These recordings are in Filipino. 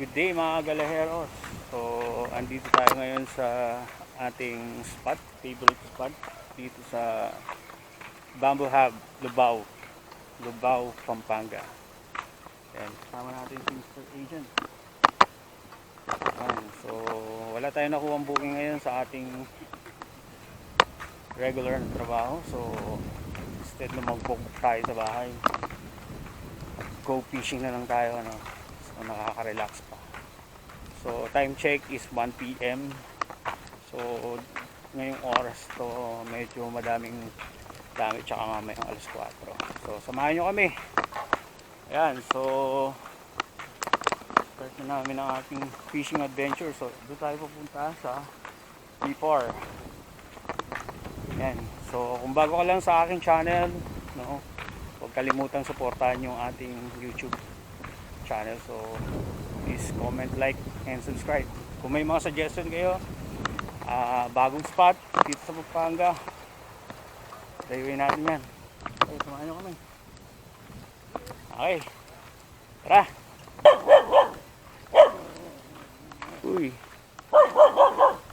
Good day mga galaheros. So, andito tayo ngayon sa ating spot, favorite spot dito sa Bamboo Hub, Lubao. Lubao, Pampanga. Yan, kasama natin si Mr. Agent. Yan, so, wala tayong nakuha booking ngayon sa ating regular na trabaho. So, instead na mag-book tayo sa bahay, go fishing na lang tayo. Ano? So, nakaka-relax pa. So, time check is 1 p.m. So, ngayong oras to medyo madaming dami tsaka mamayang alas 4. So, samahan nyo kami. Ayan, so start na namin ang ating fishing adventure. So, doon tayo pupunta sa B4. Ayan, so kung bago ka lang sa aking channel, no, huwag kalimutang suportahan yung ating YouTube channel. So, please comment, like, and subscribe. Kung may mga suggestion kayo, ah, bagong spot dito sa Pampanga, dayuin natin yan. Okay, samahan nyo kami. Okay. Tara. Uy.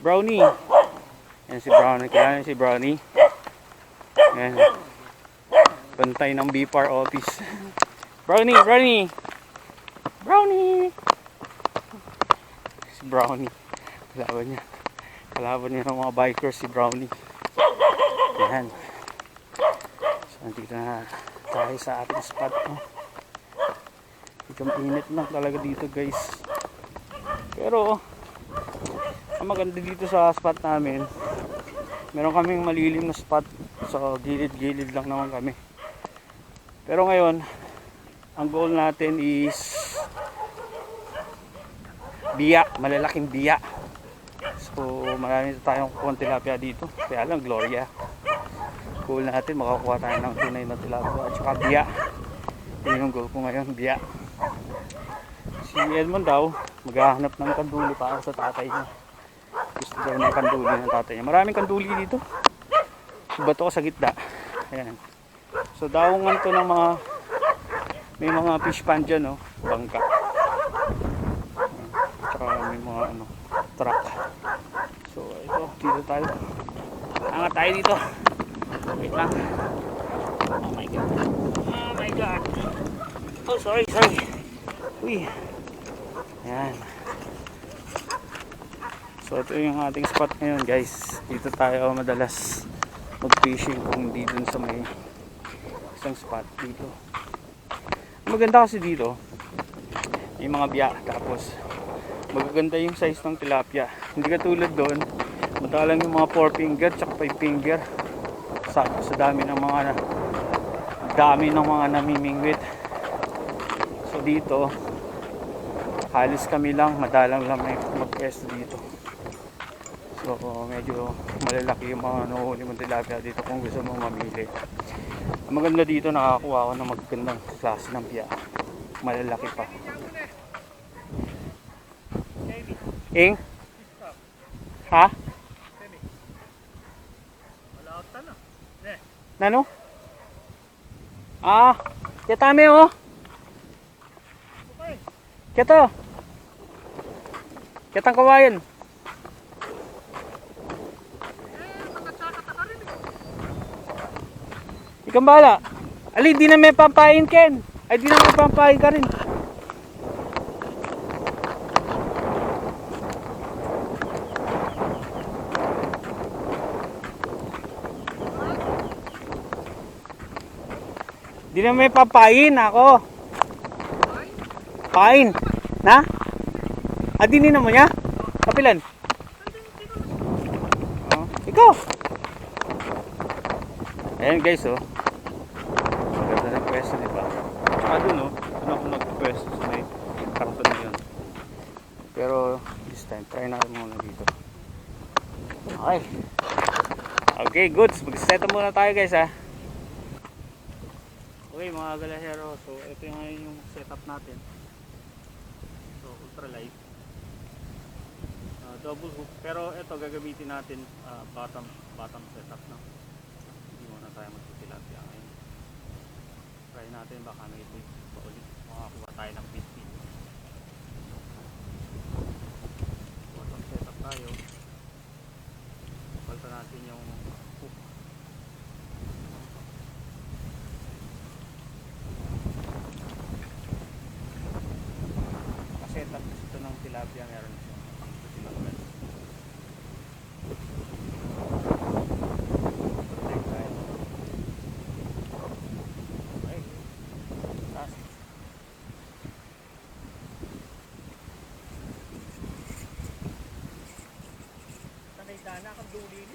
Brownie. Yan si Brownie. Kaya yan si Brownie. Yan. Bantay ng BPAR office. Brownie. Brownie. Si Brownie. Kalaban niya. Kalaban niya ng mga bikers si Brownie. Yan. So, nandito na tayo sa ating spot. No? Medyo init lang talaga dito guys. Pero, ang maganda dito sa spot namin, meron kaming malilim na spot sa gilid-gilid lang naman kami. Pero ngayon, ang goal natin is biya, malalaking biya. So, marami tayong kukuha tilapia dito. Kaya lang, Gloria. Goal natin, makakuha tayo ng tunay na tilapia at saka biya. Yun yung goal ko ngayon, biya. Si Edmond daw, maghahanap ng kanduli para sa tatay niya. Gusto daw ng kanduli ng tatay niya. Maraming kanduli dito. Bato sa gitna. Ayan. So, daungan to ng mga may mga fish pan dyan, no? Bangka. Ano, truck. So, ito, dito tayo. Angat tayo dito. Wait lang. Oh my God. Oh my God. Oh, sorry, sorry. Uy. Ayan. So, ito yung ating spot ngayon, guys. Dito tayo madalas mag-fishing kung hindi dun sa may isang spot dito. Maganda kasi dito, yung mga biya, tapos magaganda yung size ng tilapia. Hindi katulad doon, madalang yung mga 4 finger tsaka 5 finger sa, sa dami ng mga dami ng mga namimingwit. So dito, halos kami lang, madalang lang may mag-pwesto dito. So medyo malalaki yung mga nahuhuli mong tilapia dito kung gusto mong mamili. Ang maganda dito nakakuha ako ng magandang klase ng biya. Malalaki pa. Ing? Ha? Nano? Ah, kitame oh. Kito. Kitang kawayan. Ikaw. Ali, di na may pampain, Ken. Ay, di na may pampain ka rin. Di na may pampain ako. Pain. Na? Adinin mo niya? Kapilan? Oh, ikaw. Ayan guys oh. Maganda ng pwesto di ba? Tsaka dun oh. Doon ako nagpwesto sa may karton na yun. Pero this time try natin muna dito. Okay. Okay goods. Mag-set muna tayo guys ha. Okay mga galahero, so ito yung ngayon yung setup natin. So ultralight. Uh, ah, double hook. Pero ito gagamitin natin uh, bottom bottom setup na. Hindi muna tayo magtitilapia ngayon. Try natin baka may bait pa ulit. Makakuha tayo ng bait bait. Bottom setup tayo. Palta natin yung Sanay dana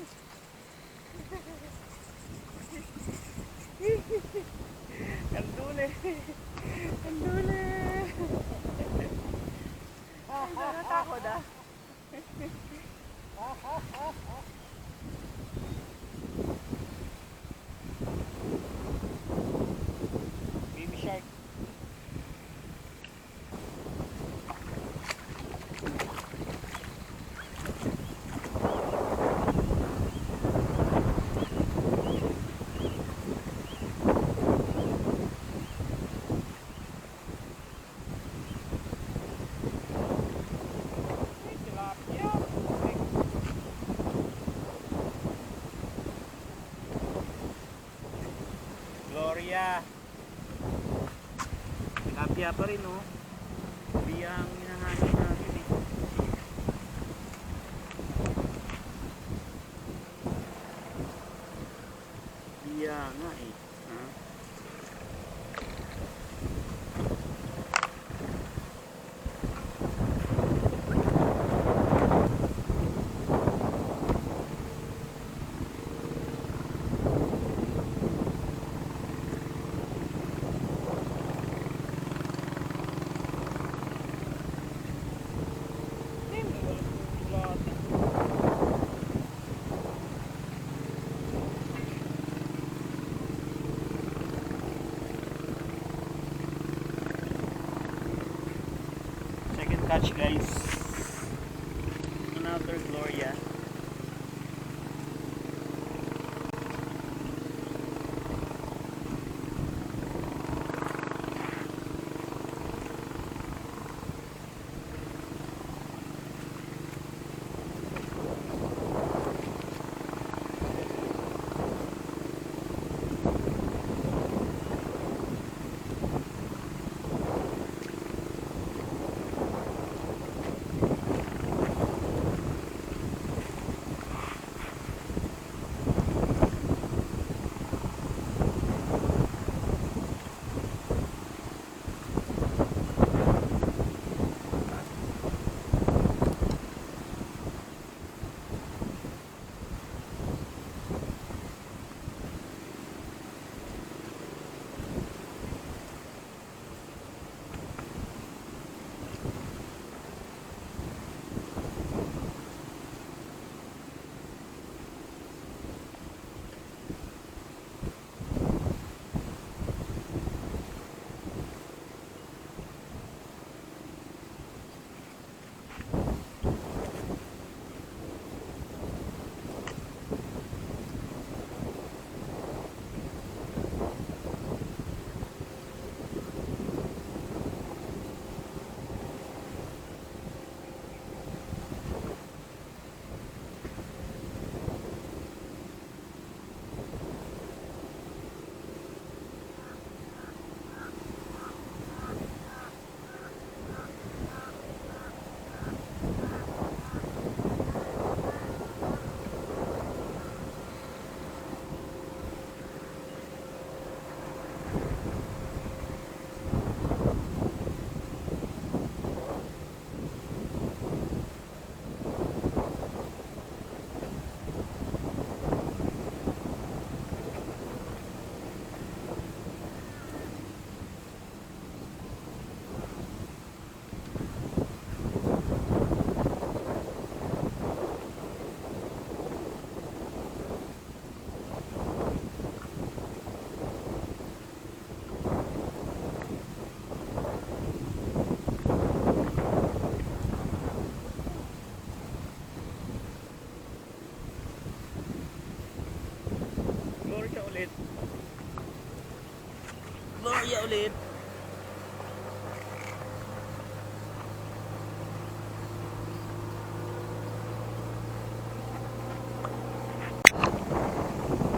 pa rin oh. Second catch guys. Another Gloria. Gloria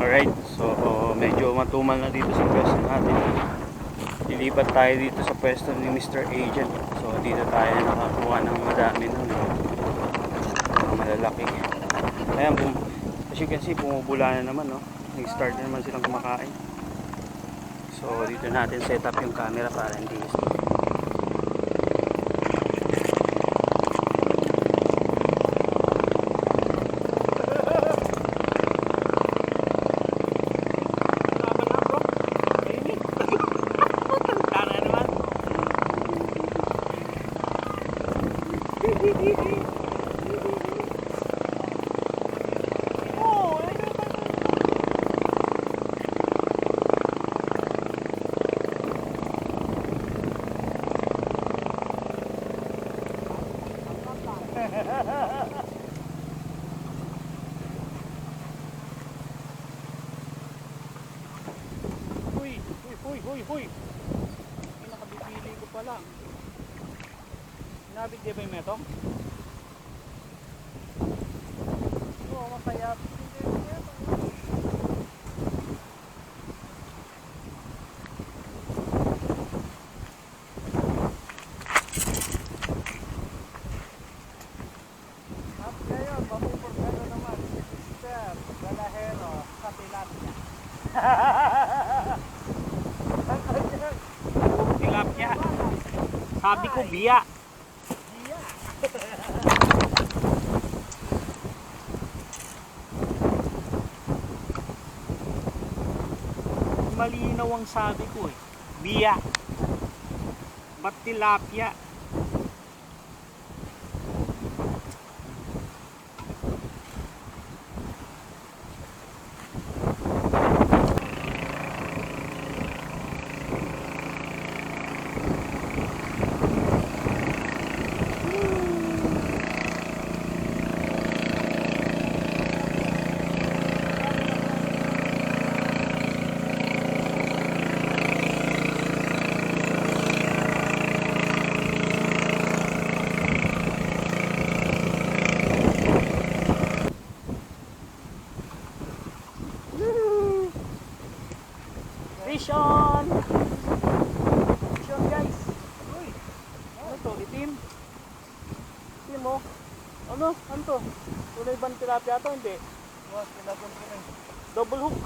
Alright, so medyo matumal na dito sa pwesto natin. Lilipat tayo dito sa pwesto ni Mr. Agent. So dito tayo nakakuha ng madami. Mga malalaki. Ayan, bum as you can see, bumubula na naman, no? Nag-start na naman silang kumakain. So dito natin set up yung camera para hindi Hee hee hee! Nabig di ba yung metong? Oo, mapayat. At ngayon, mamupurgano naman si Mr. Galahero sa tilapia. Tilapia. Sabi ko, biya. Malinaw ang sabi ko eh. Biya. Ba't tilapia? Fish on! Fish on guys! Uy! Ano to? Itim? Itim mo? Ano? Ano to? Tunay ba ng tilapia to? Hindi. Boss, pinagod ko na. Double hook.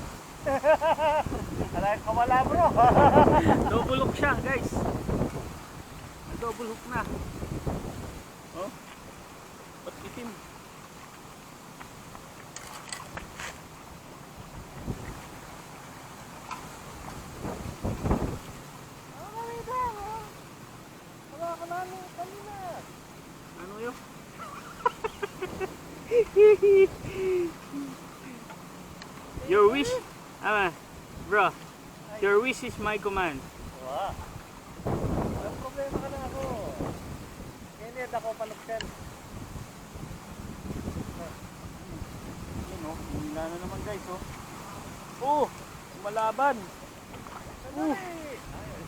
Alay, kawala bro. Double hook siya guys. Double hook na. Oh? Ba't itim? Wala ka namin kanina. Ano yun? Your wish, ama, bro, is my command. Wala. Walang problema ka na ako. Kinid ako panuksen. Yun oh, hina na naman guys oh. Oh, malaban. Uh.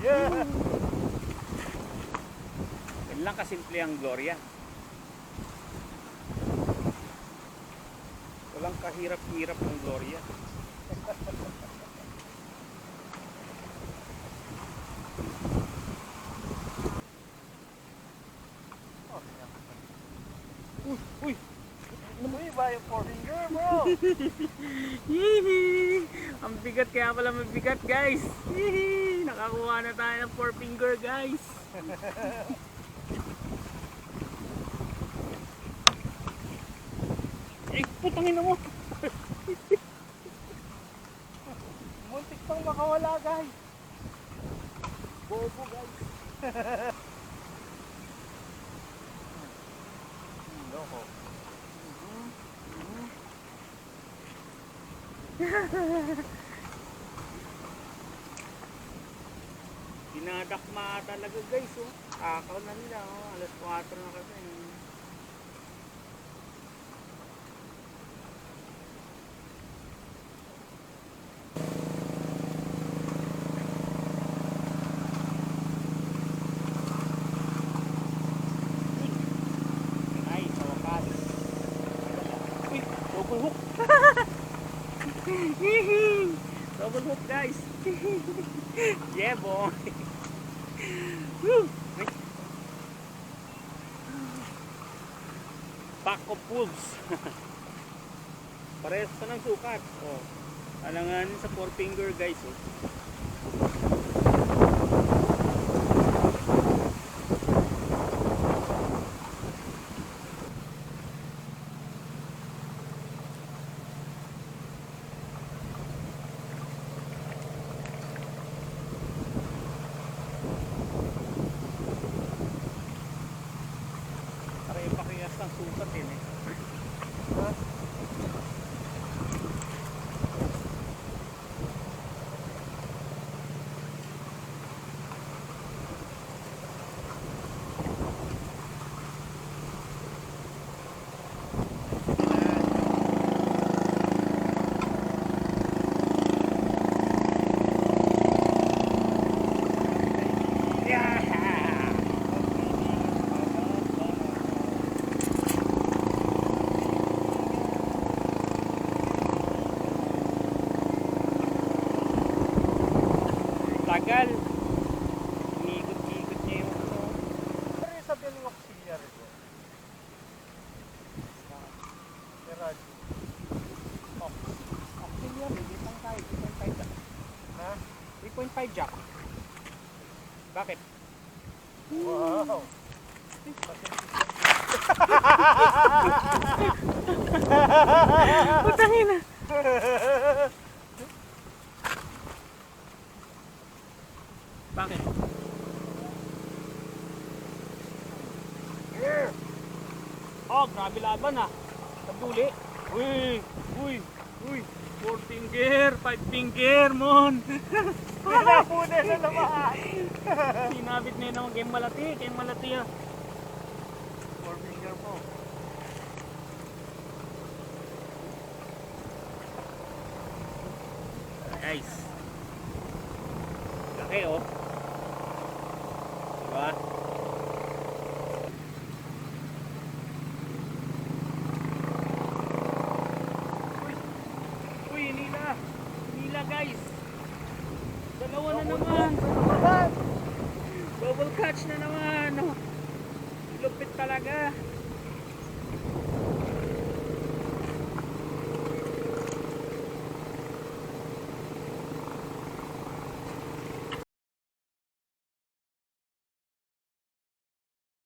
Yeah. Yan lang kasimple ang Gloria. Walang kahirap-hirap ng Gloria. Ba yung four finger bro? Hihi! Ang bigat kaya pala mabigat guys. Hihi! Nakakuha na tayo ng four finger guys. Eh, putangin mo. Muntik pang makawala guys. Bobo guys. Dinadakma talaga guys oh. Akaw na nila oh. Alas 4 na kasi. Uy, double hook. double hook guys. yeah boy. Pack of wolves. Parehas pa ng sukat. Oh. Alanganin sa four finger guys. Oh. Para ipakiyas ng sukat din eh. Tagal. Bakit? Oh, grabe laban ah. Tabuli. Uy, uy, uy. Four finger, five finger, mon. Pinapuna na naman. Sinabit na yun ang game malati, game malati ah.